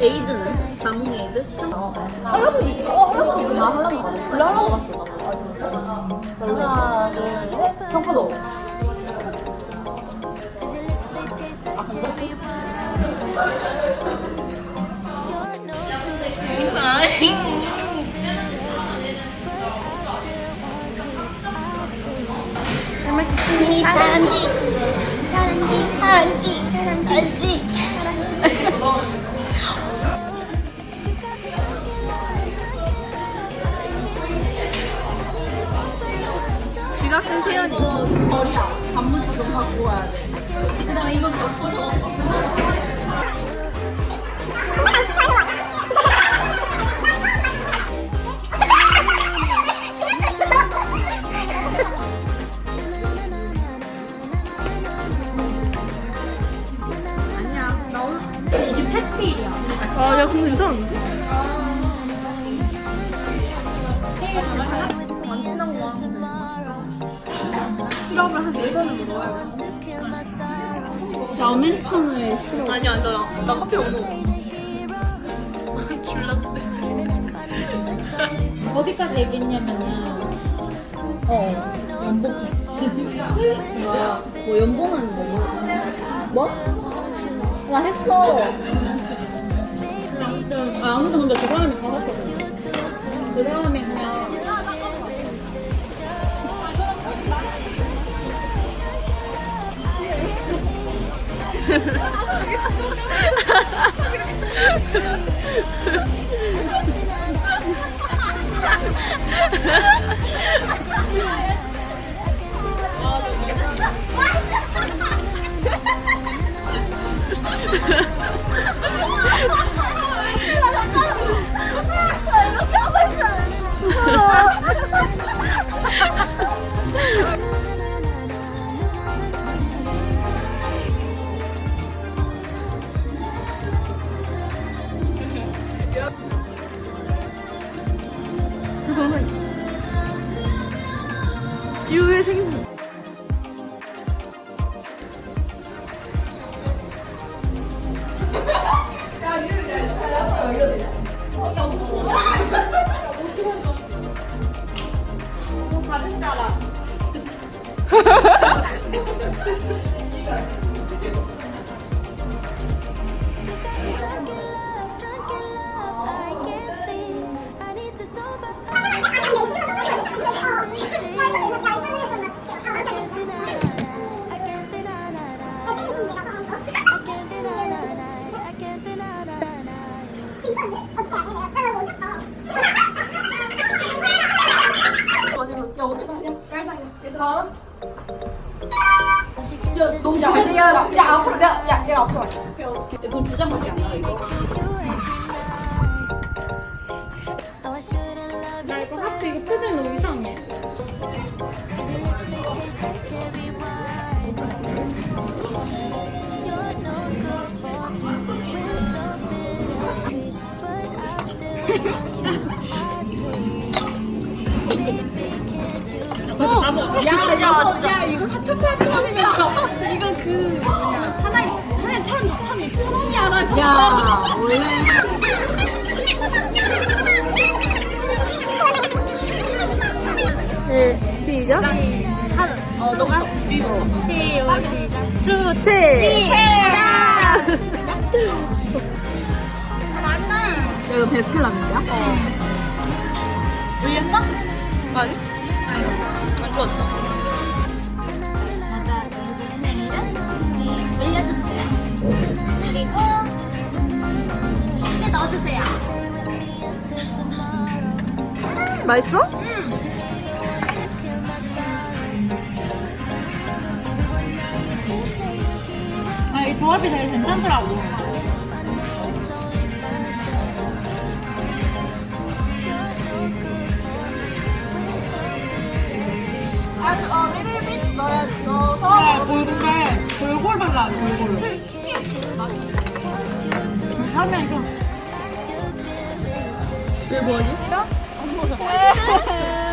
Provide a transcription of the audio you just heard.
에이드는? 자몽 에이드? 할아버지 이거 어 할아버지 이거 나 하려고 나 하려고 갔어 하나 둘셋 경포도 아 진짜? 이 다람쥐 다람쥐 다람쥐 다람쥐 지각생 태연이 머리야 단무지 좀 갖고 와야 돼 그다음에 이거 줬어 시럽을 한 4번은 넣어야겠어 나 아메리카노에 시럽 아니 아니 나, 나 커피 못 먹어. 줄랐어. 어디까지 얘기했냐면은 어 연봉. 뭐야? 뭐 연봉은 뭐? 뭐? 나 했어. 아 아무도 먼저 그 사람이 받았었거든 그 다음에 그냥 すごい!好的知了。哈哈哈哈 야 야 앞으로 내가 야 내가 앞으로 할게 그럼 두 장밖에 안 나와 이거. 나 이거 하트 이거 표정이 너무 이상해 야, 야, 진짜. 야, 이거 4,800원이면 이거 그 하나에 하나에 천, 천, 천 원이야, 나 천. 야, 원래. 네, 시작. 어, 너부터. 주체. 야, 이거 베스킨라빈이야? 어. 올렸나? 아니. 안 좋았다. 맛있어? 아 이 조합이 되게 괜찮더라고. 아주 어 넣어야 넣어서. 골골 발라 골골 되게 신기해 맛이 하면 좀왜 뭐하 지?